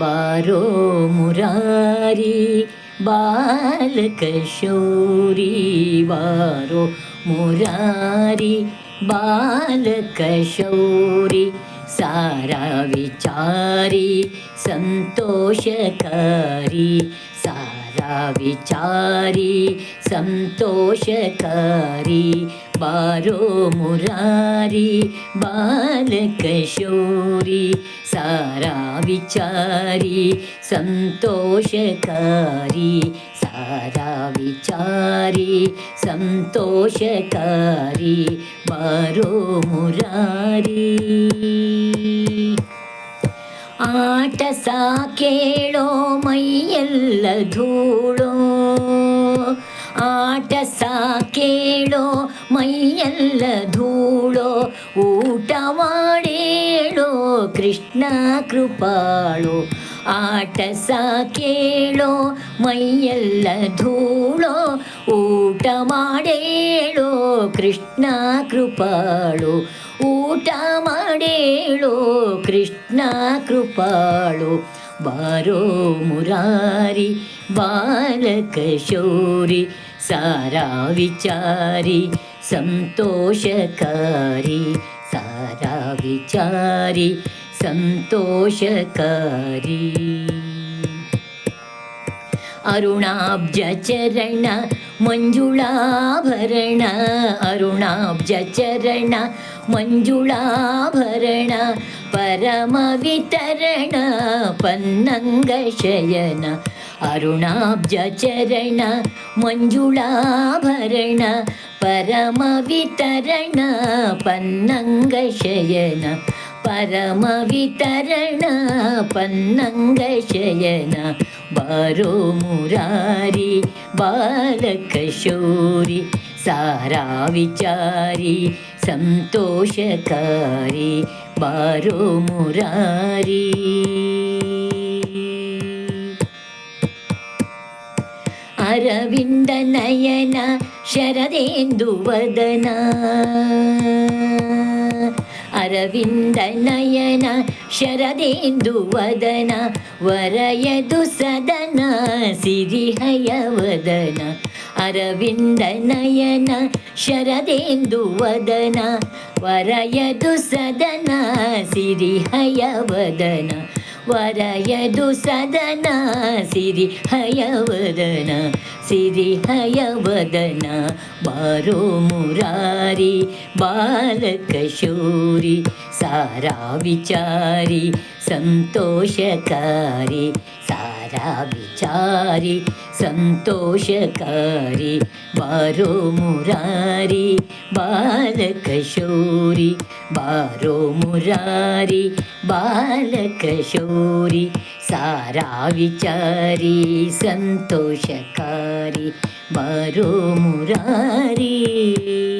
बारो मुरारी बालकशोरी बारो मुरारी बालकशोरी सारा विचारी सन्तोषकारी सारा विचारी सन्तोषकारी ಬಾರೋ ಮುರಾರಿ ಬಾಲಕಶೌರಿ ಸಾರಾ ವಿಚಾರಿ ಸಂತೋಷಕಾರಿ ಸಾರಾ ವಿಚಾರಿ ಸಂತೋಷಕಾರಿ ಬಾರೋ ಮುರಾರಿ ಆಟ ಸಾ ಕೇಳೋ ಮೈಯೆಲ್ಲ ಧೂಳೋ ಆಟ ಸಾ ಕೇಳೋ ಮೈಯೆಲ್ಲ ಧೂಳೋ ಊಟ ಮಾಡೇಳೋ ಕೃಷ್ಣ ಕೃಪಾಳು ಆಟ ಸಾ ಕೇಳೋ ಮೈಯೆಲ್ಲ ಧೂಳೋ ಊಟ ಮಾಡೇಳೋ ಕೃಷ್ಣ ಕೃಪಾಳು ಊಟ ಮಾಡೇಳೋ ಕೃಷ್ಣ ಕೃಪಾಳು वारो मरारी बालकशोरि सारा विचारी सन्तोष सारा विचारि सन्तोषकारी अरुणाब्जचरण मञ्जुळाभरण। अरुणाब्जचरण मञ्जुळाभरण परमवितरण पन्नङ्गशयन। अरुणाब्जचरण मञ्जुळाभरण परमवितरण पन्नङ्गशयन। परमवितरण पन्नङ्गशयन। बारो मुरारी बालकशोरि सारा विचारी सन्तोषकारी बारो मुरारी। अरविन्दनयन शरदेन्दुवदना अरविन्दनयन ಶರದೆಂದು ವದನ ವರಯದು ಸದನ ಸಿರಿಹಯ ವದನ. ಅರವಿಂದ ನಯನ ಶರದೆಂದು ವದನ ವರಯದು ಸದನ ಸಿರಿಹಯ ವದನ. वरय दु सदना श्रीरि हयवदना श्रीरि हयवदना वारो मरारी बालकशोरि सारा विचारी सन्तोषकारी सारा विचारी सन्तोषकारी बारो मरारी बालकशोरि बारो मरारी बालकशोरि सारा विचारी सन्तोषकारी बारो मरारी।